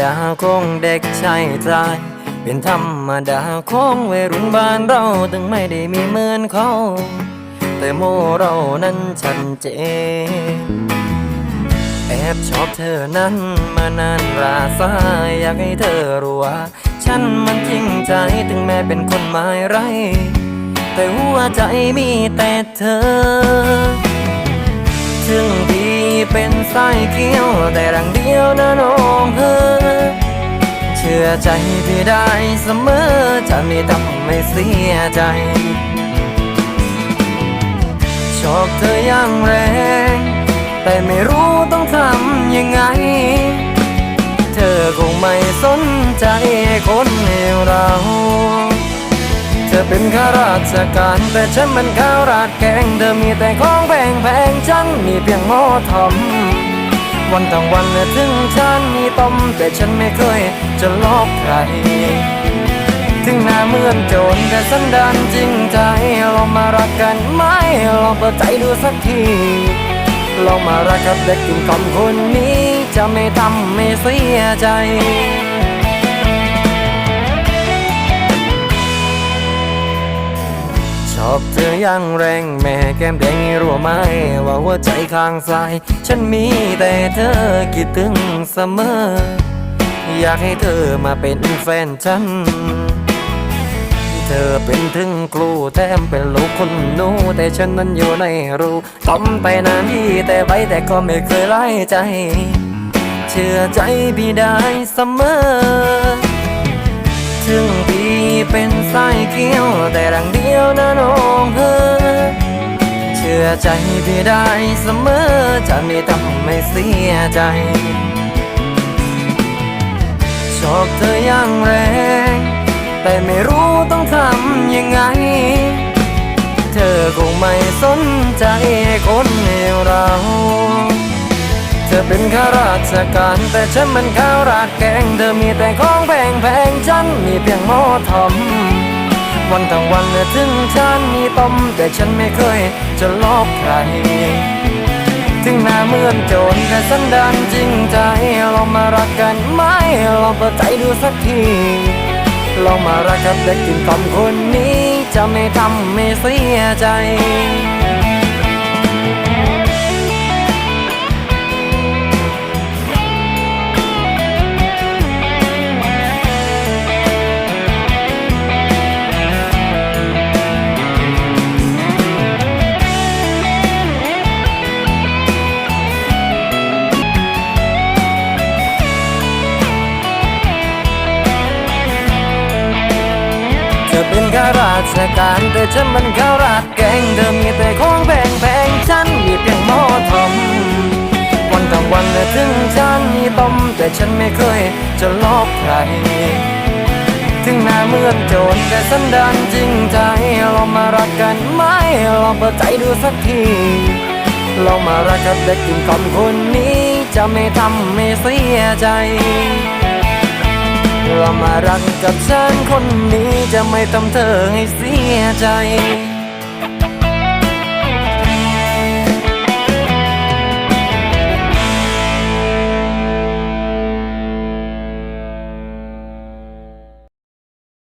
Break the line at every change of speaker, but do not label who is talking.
ดาของเด็กชายใจเป็นธรรมดาของวัยรุ่นบ้านเราถึงไม่ได้มีเหมือนเขา แต่โมเรานั้นชัดเจนแอบชอบเธอนั้นมานานราสายอยากให้เธอรู้ว่า ฉันมันจริงใจถึงแม้เป็นคนหมายไร แต่หัวใจมีแต่เธอ ถึงพี่เป็นสายเกี้ยวแต่รังเดียวนะน้องเธอ ชื่อใจพี่ได้เสมอจะไม่ทำให้เสียใจ ชอบเธออย่างแรง แต่ไม่รู้ต้องทำยังไง เธอคงไม่สนใจคนเลวเรา เธอเป็นข้าราชการแต่ฉันมันข้าวราดแกง เธอมีแต่ของแพงแพงฉันมีเพียงหม้อทอม วันทั้งวันถึงฉันมีต้มแต่ฉันไม่เคยจะลอกใคร ถึงหน้าเหมือนโจรแต่สันดานจริงใจลองมารักกันไหมลองเปิดใจดูสักทีลองมารักกับเด็กกินกล่อมคนนี้จะไม่ทำไม่เสียใจ อบเธอย่งแรงแม่แก้มแดงนี่รู้ไหมว่าหัวใจข้างซ้าย ฉันมีแต่เธอคิดถึงเสมอ อยากให้เธอมาเป็นแฟนฉัน เธอเป็นถึงครูแถมเป็นลูกคนหนูแต่ฉันนั้นอยู่ในรูต้มไปนานที่แต่ไว้แต่ก็ไม่เคยไล่ใจ เชื่อใจพี่ได้เสมอ ถึงพี่เป็นสายเกี้ยวแต่รังดี ใจพี่ได้เสมอจะไม่ทำให้เสียใจชอบเธออย่างแรง แต่ไม่รู้ต้องทำยังไง เธอคงไม่สนใจคนเลวเรา เธอเป็นข้าราชการ แต่ฉันมันข้าวราดแกง เธอมีแต่ของแพงแพงฉันมีเพียงหม้อทอม วันทั้งวันนะถึงฉันมีต้มแต่ฉันไม่เคยจะลอบใคร ถึงหน้าเหมือนโจรแต่สันดานจริงใจลองมารักกันไหมลองเปิดใจดูสักทีลองมารักกับเด็กกินต่อมคนนี้จะไม่ทำไม่เสียใจ ชการแต่ฉันมันข้าวราดแกงเธอมีแต่ของแพงแพงฉันมีเพียงหม้อทอมวันทั้งวันและถึงฉันมีต้มแต่ฉันไม่เคยจะลอกใคร ถึงหน้าเหมือนโจรแต่สันดานจริงใจลองมารักกันไหมลองเปิดใจดูสักทีลองมารักกับเด็กกินกล่อมคนนี้จะไม่ทำไม่เสียใจ เรามารักกับฉันคนนี้จะไม่ทำเธอให้เสียใจ